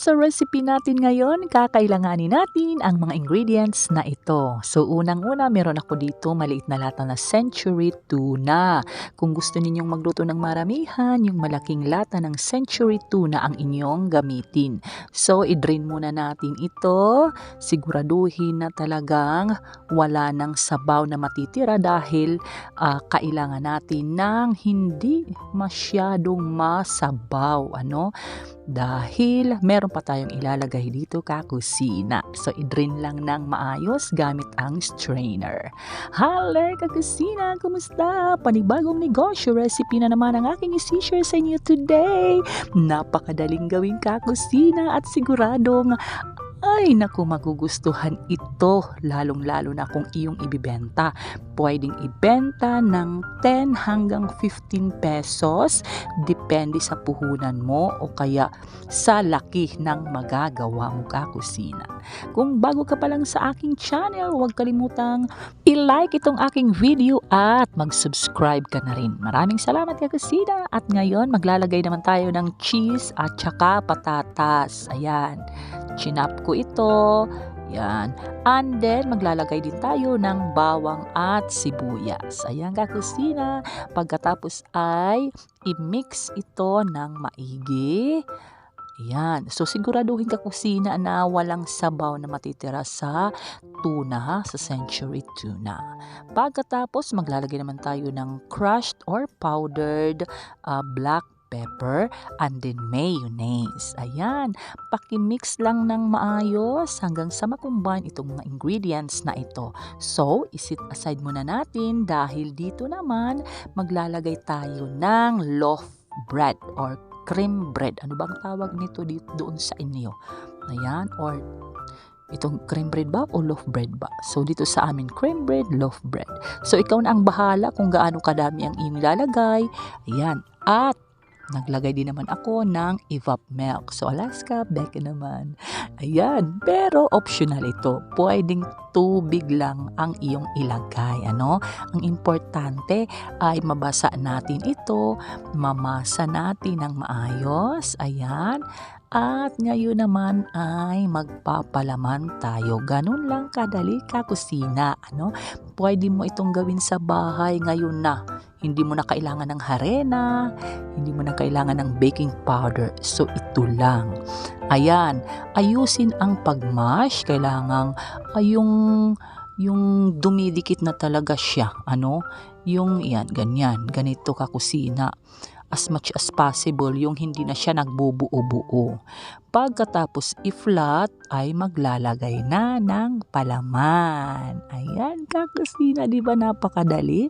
sa recipe natin ngayon, kakailanganin natin ang mga ingredients na ito. So unang-una, meron ako dito maliit na lata na century tuna. Kung gusto ninyong magluto ng maramihan, yung malaking lata ng century tuna ang inyong gamitin. So i-drain muna natin ito. Siguraduhin na talagang wala ng sabaw na matitira dahil uh, kailangan natin ng hindi masyadong masabaw. Ano? Dahil meron pa tayong ilalagay dito kakusina. So, i-drain lang ng maayos gamit ang strainer. Haller kakusina! Kumusta? Panibagong negosyo recipe na naman ang aking isi-share sa inyo today. Napakadaling gawin kakusina at siguradong ay naku magugustuhan ito lalong-lalo na kung iyong ibibenta. Pwedeng ibenta ng 10 hanggang 15 pesos depende sa puhunan mo o kaya sa laki ng magagawa mo kakusina. Kung bago ka pa lang sa aking channel, huwag kalimutang i-like itong aking video at mag-subscribe ka na rin. Maraming salamat kakusina at ngayon maglalagay naman tayo ng cheese at saka patatas. Ayan, chinap ko ito. Yan. And then, maglalagay din tayo ng bawang at sibuyas. Ayan, kakusina. Pagkatapos ay i-mix ito ng maigi. Ayan. So, siguraduhin ka kusina na walang sabaw na matitira sa tuna, sa century tuna. Pagkatapos, maglalagay naman tayo ng crushed or powdered uh, black pepper, and then mayonnaise. Ayan, pakimix lang ng maayos hanggang sa makumbine itong mga ingredients na ito. So, isit aside muna natin dahil dito naman maglalagay tayo ng loaf bread or cream bread. Ano bang tawag nito dito doon sa inyo? Ayan, or itong cream bread ba o loaf bread ba? So, dito sa amin, cream bread, loaf bread. So, ikaw na ang bahala kung gaano kadami ang iyong lalagay. Ayan. At Naglagay din naman ako ng evap milk. So, Alaska, Becca naman. Ayan. Pero, optional ito. Pwedeng tubig lang ang iyong ilagay. Ano? Ang importante ay mabasa natin ito, mamasa natin ng maayos. Ayan. At ngayon naman ay magpapalaman tayo. Ganun lang kadali ka kusina. Ano? Pwede mo itong gawin sa bahay ngayon na. Hindi mo na kailangan ng harena, hindi mo na kailangan ng baking powder. So ito lang. Ayan, ayusin ang pagmash. Kailangan ay yung yung dumidikit na talaga siya. Ano? Yung yan, ganyan. Ganito ka kusina as much as possible yung hindi na siya nagbubuo-buo. Pagkatapos i-flat ay maglalagay na ng palaman. Ayan, kakusina, di ba napakadali?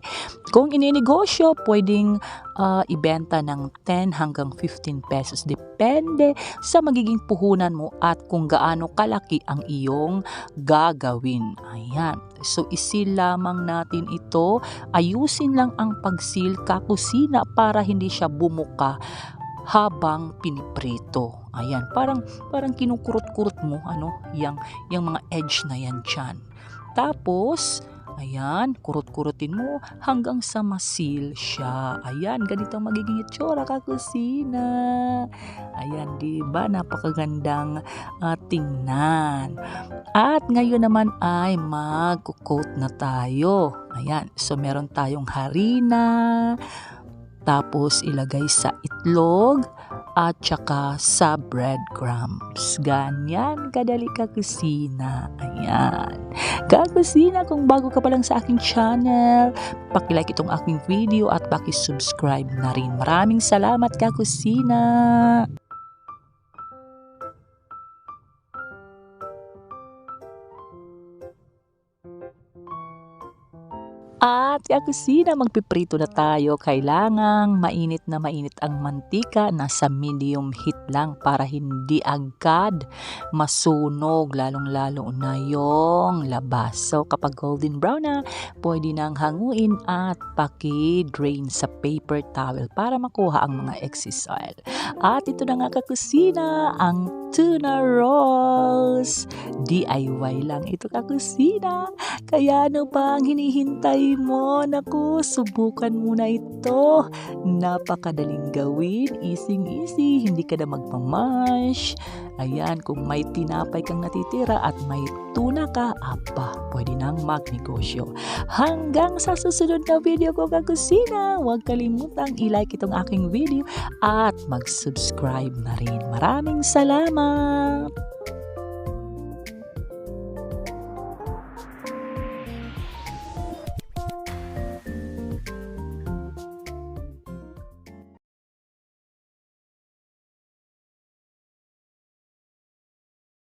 Kung ininegosyo, pwedeng uh, ibenta ng 10 hanggang 15 pesos. Depende sa magiging puhunan mo at kung gaano kalaki ang iyong gagawin. Ayan. So, isil lamang natin ito. Ayusin lang ang pagsil kakusina para hindi siya bumuka habang piniprito. Ayan, parang parang kinukurot-kurot mo ano, yang yang mga edge na yan diyan. Tapos Ayan, kurot-kurutin mo hanggang sa masil siya. Ayan, ganito ang magiging itsura kakusina. Ayan, di ba? Napakagandang uh, tingnan. At ngayon naman ay mag-coat na tayo. Ayan, so meron tayong harina, tapos ilagay sa itlog at saka sa breadcrumbs. Ganyan kadali kakusina. Ayan. Kakusina kung bago ka pa lang sa aking channel, pakilike itong aking video at pakisubscribe na rin. Maraming salamat kakusina. At sa kusina, magpiprito na tayo. Kailangang mainit na mainit ang mantika. Nasa medium heat lang para hindi agad masunog. Lalong-lalo na yung labas. So kapag golden brown na, pwede nang hanguin at paki-drain sa paper towel para makuha ang mga excess oil. At ito na nga kakusina, ang tuna rolls. DIY lang ito kakusina. Kaya ano pa ang hinihintay mo. Naku, subukan mo na ito. Napakadaling gawin, easy-easy, hindi ka na magmamash. Ayan, kung may tinapay kang natitira at may tuna ka, apa, pwede nang magnegosyo. Hanggang sa susunod na video ko kakusina, huwag kalimutang i-like itong aking video at mag-subscribe na rin. Maraming salamat!